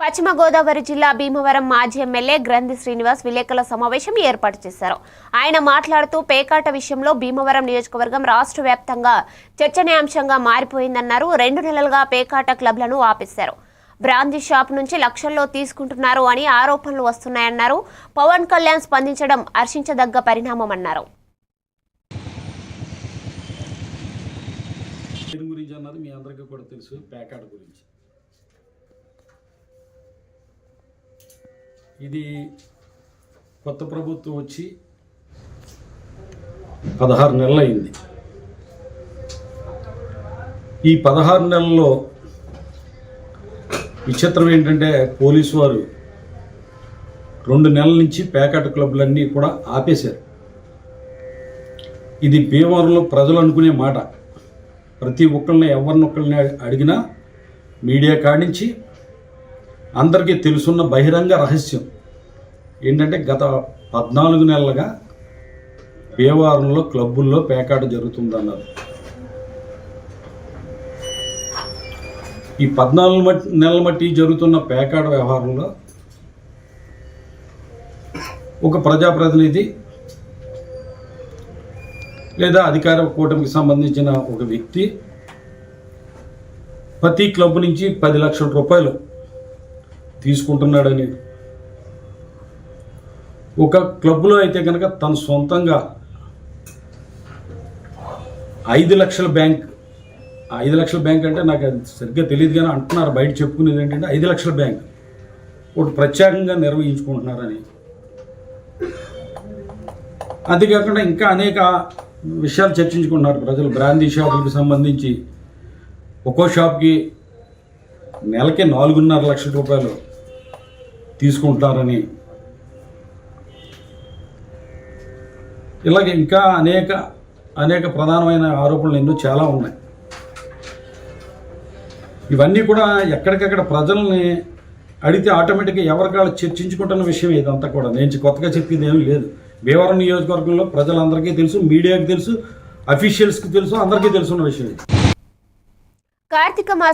పశ్చిమ గోదావరి జిల్లా భీమవరం మాజీ ఎమ్మెల్యే గ్రంథి శ్రీనివాస్ విలేకరుల సమావేశం ఏర్పాటు చేశారు. ఆయన మాట్లాడుతూ పేకాట విషయంలో భీమవరం నియోజకవర్గం రాష్ట్ర వ్యాప్తంగా చర్చనీయాంశంగా మారిపోయిందన్నారు. రెండు నెలలుగా పేకాట క్లబ్లను ఆపేశారు. బ్రాందీ షాప్ నుంచి లక్షల్లో తీసుకుంటున్నారు అని ఆరోపణలు వస్తున్నాయన్నారు. పవన్ కళ్యాణ్ స్పందించడం హర్షించదగ్గ పరిణామమన్నారు దేని గురించి అన్నది మీ అందరికీ కూడా తెలుసు ప్యాకాట గురించి. ఇది కొత్త ప్రభుత్వం వచ్చి పదహారు నెలలు అయింది ఈ పదహారు నెలల్లో విచిత్రం ఏంటంటే పోలీసు వారు రెండు నెలల నుంచి ప్యాకెట్ క్లబ్లన్నీ కూడా ఆపేశారు. ఇది భీమవరంలో ప్రజలు అనుకునే మాట. ప్రతి ఒక్కరిని ఎవరినొక్కరిని అడిగినా మీడియా కాడించి అందరికీ తెలుసున్న బహిరంగ రహస్యం ఏంటంటే గత పద్నాలుగు నెలలుగా భీమవరంలో క్లబ్బుల్లో పేకాట జరుగుతుందన్నారు. ఈ పద్నాలుగు మట్టి నెలల మట్టి జరుగుతున్న పేకాట వ్యవహారంలో ఒక ప్రజాప్రతినిధి లేదా అధికార కూటమికి సంబంధించిన ఒక వ్యక్తి ప్రతి క్లబ్ నుంచి పది లక్షల రూపాయలు తీసుకుంటున్నాడని. ఒక క్లబ్లో అయితే కనుక తను సొంతంగా ఐదు లక్షల బ్యాంక్ ఐదు లక్షల బ్యాంక్ అంటే నాకు అది సరిగ్గా తెలియదు కానీ అంటున్నారు బయట చెప్పుకునేది ఏంటంటే ఐదు లక్షల బ్యాంక్ ఒకటి ప్రత్యేకంగా నిర్వహించుకుంటున్నారని. అంతేకాకుండా ఇంకా అనేక విషయాలు చర్చించుకుంటున్నారు ప్రజలు. బ్రాందీ షాపులకు సంబంధించి ఒక్కో షాప్కి నెలకి నాలుగున్నర లక్షల రూపాయలు తీసుకుంటారని ఇలాగే ఇంకా అనేక అనేక ప్రధానమైన ఆరోపణలు ఎన్నో చాలా ఉన్నాయి. ఇవన్నీ కూడా ఎక్కడికక్కడ ప్రజల్ని అడిగితే ఆటోమేటిక్గా ఎవరికాళ్ళు చర్చించుకుంటున్న విషయం ఇదంతా కూడా. నేను కొత్తగా చెప్పింది ఏమీ లేదు. భీమవరం నియోజకవర్గంలో ప్రజలందరికీ తెలుసు మీడియాకి తెలుసు అఫీషియల్స్కి తెలుసు అందరికీ తెలుసున్న విషయం ఇది. కార్తీక మాస